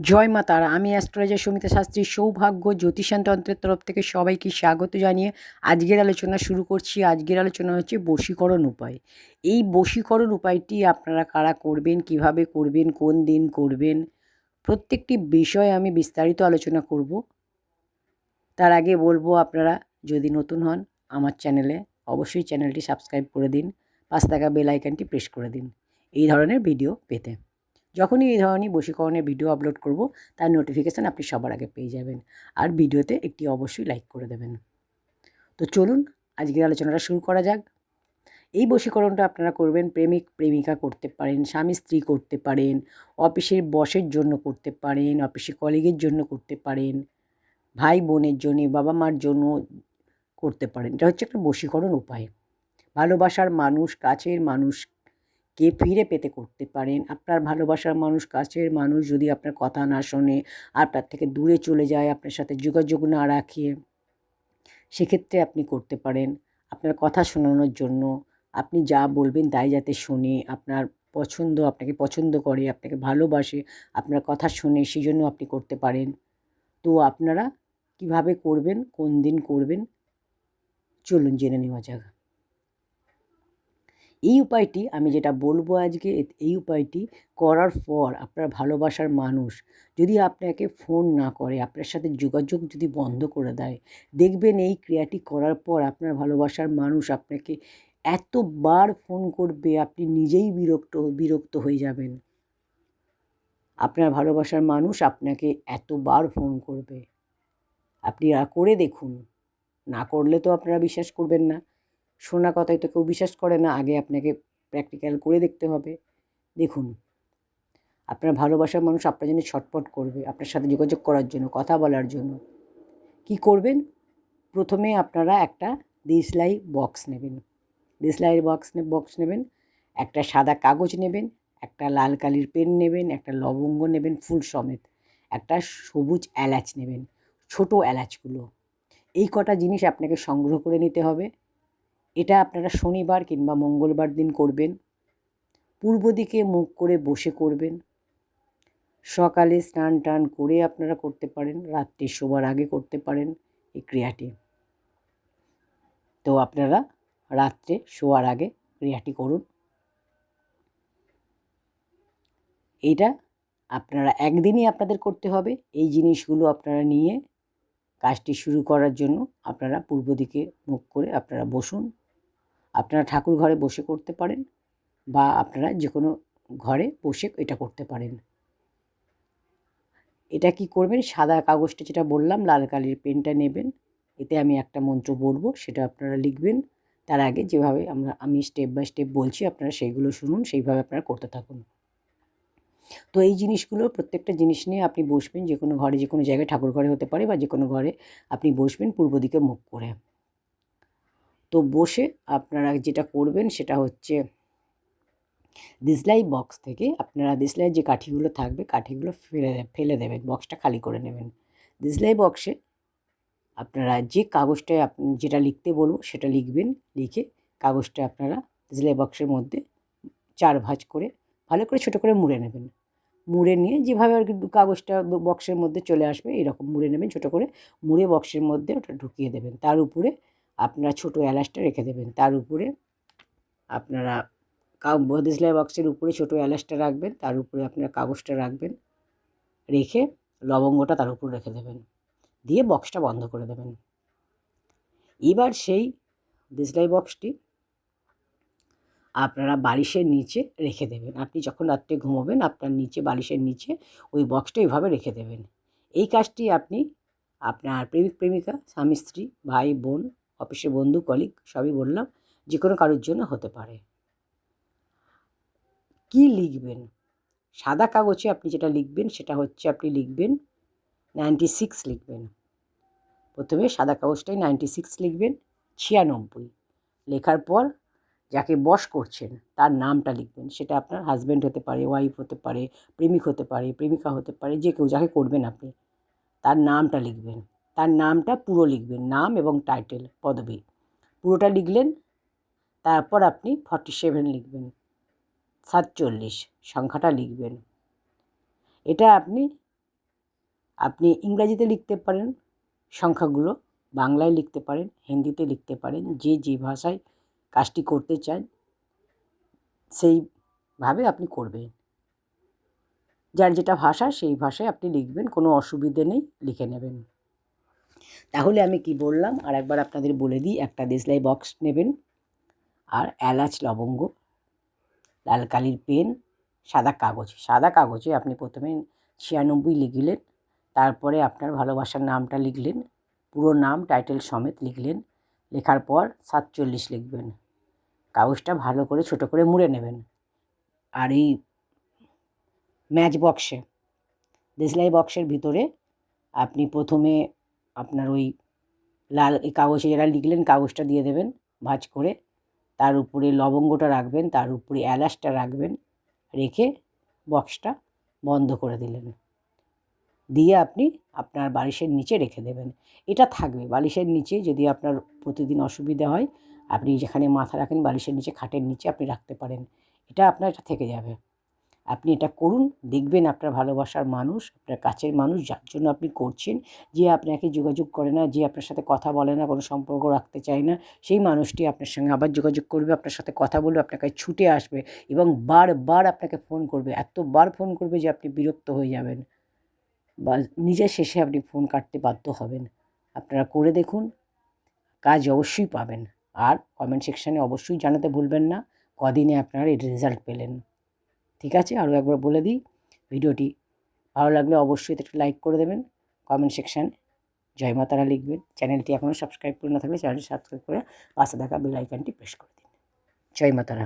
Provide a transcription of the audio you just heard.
জয় মা তারা। আমি অ্যাস্ট্রোলজার সুমিতা শাস্ত্রী সৌভাগ্য জ্যোতিষান তন্ত্রের তরফ থেকে সবাইকে স্বাগত জানিয়ে আজকের আলোচনা শুরু করছি। আজকের আলোচনা হচ্ছে বশীকরণ উপায়। এই বশীকরণ উপায়টি আপনারা কারা করবেন, কীভাবে করবেন, কোন দিন করবেন, প্রত্যেকটি বিষয়ে আমি বিস্তারিত আলোচনা করব। তার আগে বলব আপনারা যদি নতুন হন আমার চ্যানেলে, অবশ্যই চ্যানেলটি সাবস্ক্রাইব করে দিন পাঁচ টাকা বেল আইকনটি প্রেস করে দিন। এই ধরনের ভিডিও পেতে। যখনই এই ধরনের বশীকরণের ভিডিও আপলোড করব, তার নোটিফিকেশান আপনি সবার আগে পেয়ে যাবেন। আর ভিডিওতে একটি অবশ্যই লাইক করে দেবেন। তো চলুন, আজকের আলোচনাটা শুরু করা যাক। এই বশীকরণটা আপনারা করবেন, প্রেমিক, প্রেমিকা করতে পারেন, স্বামী, স্ত্রী করতে পারেন, অফিসের বসের জন্য করতে পারেন অফিসে কলিগের জন্য করতে পারেন, ভাই বোনের জন্য, বাবা মার জন্য করতে পারেন। এটা হচ্ছে একটা বশীকরণ উপায়। ভালোবাসার মানুষ, কাছের মানুষ কে ফিরে পেতে করতে পারেন? আপনার ভালোবাসার মানুষ, কাছের মানুষ যদি আপনার কথা না শোনে, আপনার থেকে দূরে চলে যায়, আপনার সাথে যোগাযোগ না রাখে, সেক্ষেত্রে আপনি করতে পারেন। আপনার কথা শোনানোর জন্য আপনি যা বলবেন তাই যাতে শোনে, আপনার পছন্দ আপনাকে পছন্দ করে, আপনাকে ভালোবাসে, আপনার কথা শোনে সেই জন্য আপনি করতে পারেন। তো আপনারা কীভাবে করবেন, কোন দিন করবেন, চলুন জেনে নেওয়া যাক। এই উপায়টি আমি যেটা বলব আজকে এই উপায়টি করার পর আপনার ভালোবাসার মানুষ যদি আপনাকে ফোন না করে, আপনার সাথে যোগাযোগ যদি বন্ধ করে দেয়, দেখবেন এই ক্রিয়াটি করার পর আপনার ভালোবাসার মানুষ আপনাকে এতবার ফোন করবে, আপনি নিজেই বিরক্ত বিরক্ত হয়ে যাবেন। আপনার ভালোবাসার মানুষ আপনাকে এতবার ফোন করবে। আপনি করে দেখুন। না করলে তো আপনারা বিশ্বাস করবেন না। শোনা কথাই তো কেউ বিশ্বাস করে না, আগে আপনাকে প্র্যাকটিক্যাল করে দেখতে হবে। দেখুন, আপনার ভালোবাসার মানুষ আপনার জন্য ছটপট করবে, আপনার সাথে যোগাযোগ করার জন্য, কথা বলার জন্য। কি করবেন? প্রথমে আপনারা একটা দেশলাই বক্স নেবেন। দেশলাই বক্স বক্স নেবেন, একটা সাদা কাগজ নেবেন, একটা লাল কালির পেন নেবেন, একটা লবঙ্গ নেবেন, ফুল সমেত। একটা সবুজ এলাচ নেবেন, ছোট এলাচগুলো। এই কটা জিনিস আপনাকে সংগ্রহ করে নিতে হবে। এটা আপনারা শনিবার কিংবা মঙ্গলবার দিন করবেন। পূর্ব দিকে মুখ করে বসে করবেন। সকালে স্নান টান করে আপনারা করতে পারেন, রাত্রে শোবার আগে করতে পারেন এই ক্রিয়াটি। তো আপনারা রাত্রে শোয়ার আগে ক্রিয়াটি করুন। এটা আপনারা একদিনই আপনাদের করতে হবে। এই জিনিসগুলো আপনারা নিয়ে কাজটি শুরু করার জন্য আপনারা পূর্ব দিকে মুখ করে আপনারা বসুন। আপনারা ঠাকুর ঘরে বসে করতে পারেন বা আপনারা যে কোনো ঘরে বসে এটা করতে পারেন। এটা কি করবেন? সাদা কাগজটা যেটা বললাম, লাল কালির পেনটা নেবেন। এতে আমি একটা মন্ত্র বলব সেটা আপনারা লিখবেন। তার আগে যেভাবে আমরা, আমি স্টেপ বাই স্টেপ বলছি, আপনারা সেইগুলো শুনুন, সেইভাবে আপনারা করতে থাকুন। তো এই জিনিসগুলো, প্রত্যেকটা জিনিস নিয়ে আপনি বসবেন যে কোনো ঘরে যে কোনো জায়গায় ঠাকুর ঘরে হতে পারে বা যে কোনো ঘরে আপনি বসবেন, পূর্ব দিকে মুখ করে। তো বসে আপনারা যেটা করবেন সেটা হচ্ছে দিসলাই বক্স থেকে আপনারা দিসলাই যে কাঠিগুলো থাকবে কাঠিগুলো ফেলে ফেলে দেবেন, বক্সটা খালি করে নেবেন। দিসলাই বক্সে আপনারা যে কাগজটায় আপনি যেটা লিখতে বলব সেটা লিখবেন, লিখে কাগজটা আপনারা দিসলাই বক্সের মধ্যে চার ভাঁজ করে ভালো করে ছোটো করে মুড়ে নেবেন। মুড়ে নিয়ে যেভাবে আর কি কাগজটা বক্সের মধ্যে চলে আসবে, এরকম মুড়ে নেবেন, ছোটো করে মুড়ে বক্সের মধ্যে ওটা ঢুকিয়ে দেবেন। তার উপরে আপনারা ছোটো এলাচটা রেখে দেবেন। তার উপরে আপনারা কাউ দিসলাই বক্সের উপরে ছোটো এলাচটা রাখবেন, তার উপরে আপনারা কাগজটা রাখবেন, রেখে লবঙ্গটা তার উপর রেখে দেবেন। দিয়ে বক্সটা বন্ধ করে দেবেন। এবার সেই দিসলাই বক্সটি আপনারা বালিশের নিচে রেখে দেবেন। আপনি যখন রাত্রে ঘুমোবেন, আপনার নিচে বালিশের নিচে ওই বক্সটা এইভাবে রেখে দেবেন। এই কাজটি আপনি আপনার প্রেমিক প্রেমিকা, স্বামী, স্ত্রী, ভাই, বোন অফিসের বন্ধু কলিগ সবই বললাম যে কোনো কারোর জন্য হতে পারে। কি লিখবেন? সাদা কাগজে আপনি যেটা লিখবেন সেটা হচ্ছে আপনি লিখবেন নাইনটি সিক্স লিখবেন। প্রথমে সাদা কাগজটাই নাইনটি সিক্স লিখবেন, ছিয়ানব্বই। লেখার পর যাকে বশ করছেন, তার নামটা লিখবেন। সেটা আপনার হাজব্যান্ড হতে পারে ওয়াইফ হতে পারে, প্রেমিক হতে পারে, প্রেমিকা হতে পারে, যে কেউ, যাকে করবেন আপনি, তার নামটা লিখবেন। তার নামটা পুরো লিখবেন, নাম এবং টাইটেল পদবি। পুরোটা লিখলেন, তারপর আপনি ফর্টি সেভেন লিখবেন, সাতচল্লিশ সংখ্যাটা লিখবেন। এটা আপনি আপনি ইংরাজিতে লিখতে পারেন, সংখ্যাগুলো বাংলায় লিখতে পারেন, হিন্দিতে লিখতে পারেন, যে যে ভাষায় কাজটি করতে চান, সেইভাবে আপনি করবেন। যার যেটা ভাষা, সেই ভাষায় আপনি লিখবেন, কোনো অসুবিধে নেই, লিখে নেবেন। তাহলে আমি কি বললাম? আর একবার আপনাদের বলে দিই, একটা দেশলাই বক্স নেবেন। আর এলাচ, লবঙ্গ, লাল কালির পেন, সাদা কাগজ। সাদা কাগজে আপনি প্রথমে ছিয়ানব্বই লিখলেন, তারপরে আপনার ভালোবাসার নামটা লিখলেন, পুরো নাম টাইটেল সমেত লিখলেন, লেখার পর সাতচল্লিশ লিখবেন। কাগজটা ভালো করে, ছোট করে মুড়ে নেবেন। আর এই ম্যাচ বক্সে দেশলাই বক্সের ভিতরে আপনি প্রথমে আপনার ওই লাল কাগজে যারা লিখলেন কাগজটা দিয়ে দেবেন ভাঁজ করে। তার উপরে লবঙ্গটা রাখবেন, তার উপরে এলাচটা রাখবেন, রেখে বক্সটা বন্ধ করে দিলেন। দিয়ে আপনি আপনার বালিশের নিচে রেখে দেবেন। এটা থাকবে। বালিশের নিচে যদি আপনার প্রতিদিন অসুবিধা হয়, আপনি যেখানে মাথা রাখেন বালিশের নিচে, খাটের নিচে আপনি রাখতে পারেন। এটা আপনার এটা থেকে যাবে। আপনি এটা করুন, দেখবেন আপনার ভালোবাসার মানুষ, আপনার কাছের মানুষ যার জন্য আপনি করছেন, যে আপনাকে যোগাযোগ করে না, যে আপনার সাথে কথা বলে না, কোনো সম্পর্ক রাখতে চায় না, সেই মানুষটি আপনার সঙ্গে আবার যোগাযোগ করবে, আপনার সাথে কথা বলবে, আপনার কাছে ছুটে আসবে এবং বারবার আপনাকে ফোন করবে, এতবার ফোন করবে যে আপনি বিরক্ত হয়ে যাবেন। বা নিজের শেষে আপনি ফোন কাটতে বাধ্য হবেন। আপনারা করে দেখুন, কাজ অবশ্যই পাবেন। আর কমেন্ট সেকশানে অবশ্যই জানাতে ভুলবেন না, কদিনে আপনারা এর রেজাল্ট পেলেন। ঠিক আছে? আরও একবার বলে দিই, ভিডিওটি ভালো লাগলে অবশ্যই একটু লাইক করে দেবেন। কমেন্ট সেকশানে জয় মাতারা লিখবেন। চ্যানেলটি এখনও সাবস্ক্রাইব করে না থাকলে চ্যানেলটি সাবস্ক্রাইব করে পাশে থাকা বেল আইকনটি প্রেস করে দিন। জয় মাতারা